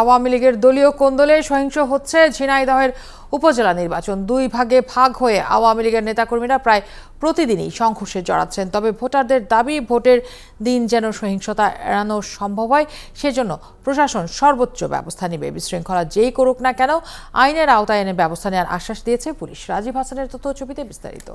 আওয়ামী লীগের দলীয় কোন্দলে সহিংস হচ্ছে ঝিনাইদহের উপজেলা নির্বাচন। দুই ভাগে ভাগ হয়ে আওয়ামী লীগের নেতাকর্মীরা প্রায় প্রতিদিনই সংঘর্ষে জড়াচ্ছেন। তবে ভোটারদের দাবি, ভোটের দিন যেন সহিংসতা এড়ানো সম্ভব হয়, সেজন্য প্রশাসন সর্বোচ্চ ব্যবস্থা নেবে। বিশৃঙ্খলা যেই করুক না কেন, আইনের আওতায় এনে ব্যবস্থা নেওয়ার আশ্বাস দিয়েছে পুলিশ। রাজীব হাসানের তথ্য ছবিতে বিস্তারিত।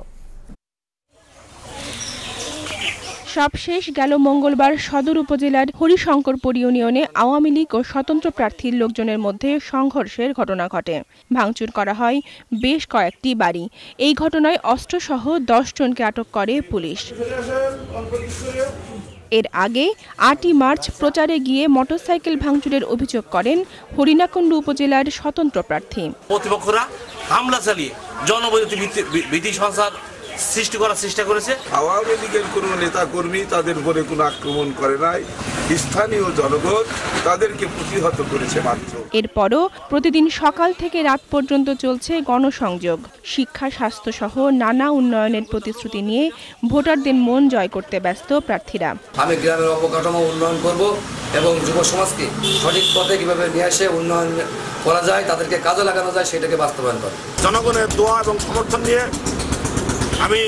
সবশেষ গেল মঙ্গলবার সদর উপজেলার হরিশঙ্করপুর ইউনিয়নে আওয়ামী লীগ ও স্বতন্ত্র প্রার্থীর লোকজনের মধ্যে সংঘর্ষের ঘটনা ঘটে। ভাঙচুর করা হয় বেশ কয়েকটি বাড়ি। এই ঘটনায় অস্ত্রসহ দশ জনকে আটক করে পুলিশ। এর আগে আটই মার্চ প্রচারে গিয়ে মোটরসাইকেল ভাঙচুরের অভিযোগ করেন হরিণাকুণ্ডু উপজেলার স্বতন্ত্র প্রার্থী। প্রতিপক্ষরা হামলা চালিয়ে সংসার সৃষ্টি করার চেষ্টা করেছে। আওয়ামী লীগের কোনো নেতা কর্মী তাদের উপরে কোনো আক্রমণ করে নাই। স্থানীয় জনগণ তাদেরকে প্রতিহত করেছে মাত্র। এরপরও প্রতিদিন সকাল থেকে রাত পর্যন্ত চলছে গণসংযোগ। শিক্ষা স্বাস্থ্যসহ নানা উন্নয়নের প্রতিশ্রুতি নিয়ে ভোটারদের মন জয় করতে ব্যস্ত প্রার্থীরা। আমি গ্রামের অবকাঠামো উন্নয়ন করব এবং যুব সমাজকে সঠিক পথে কীভাবে নিয়ে এসে উন্নয়ন করা যায় তাদেরকে কাজে লাগানো যায় সেটাকে বাস্তবায়ন করে জনগণের দোয়া এবং সমর্থন নিয়ে আমি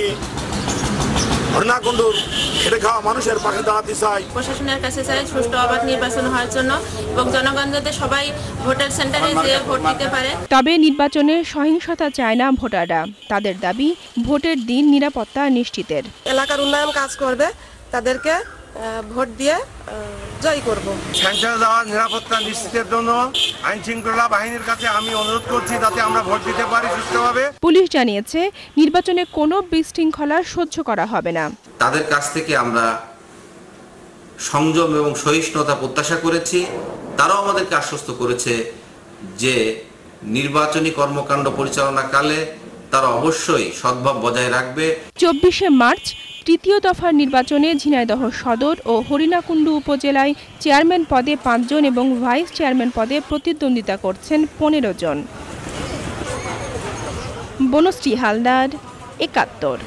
হরিণাকুণ্ডুর খেটে খাওয়া মানুষের পাশে দাঁড়াতে চাই। প্রশাসনের কাছে চাই সুষ্ঠু অবাধ নির্বাচন হওয়ার জন্য এবং জনগণ যাতে সবাই ভোটার সেন্টারে যেয়ে ভোট দিতে পারে। তবে নির্বাচনে সহিংসতা চায় না ভোটাররা। তাদের দাবি ভোটের দিন নিরাপত্তা নিশ্চিতের। এলাকার উন্নয়ন কাজ করবে তাদেরকে ভোট দিয়ে জয় জয়ী করব। সেন্টারে যাওয়ার নিরাপত্তা নিশ্চিতের জন্য আইন শৃঙ্খলা বাহিনীর কাছে আমি অনুরোধ করছি যাতে আমরা ভোট দিতে পারি সুষ্ঠুভাবে। পুলিশ জানিয়েছে নির্বাচনে কোনো বিশৃঙ্খলা সহ্য করা হবে না। তাদের কাছ থেকে আমরা সংযম এবং সহিষ্ণুতা প্রত্যাশা করেছি। তারাও আমাদেরকে আশ্বস্ত করেছে যে নির্বাচনী কর্মকাণ্ড পরিচালনাকালে তারা অবশ্যই সদ্ভাব বজায় রাখবে। চব্বিশে মার্চ, তৃতীয় দফার নির্বাচনে ঝিনাইদহ সদর ও হরিণাকুণ্ডু উপজেলায় চেয়ারম্যান পদে পাঁচজন এবং ভাইস চেয়ারম্যান পদে প্রতিদ্বন্দ্বিতা করছেন পনেরো জন। বনশ্রী হালদার, একাত্তর।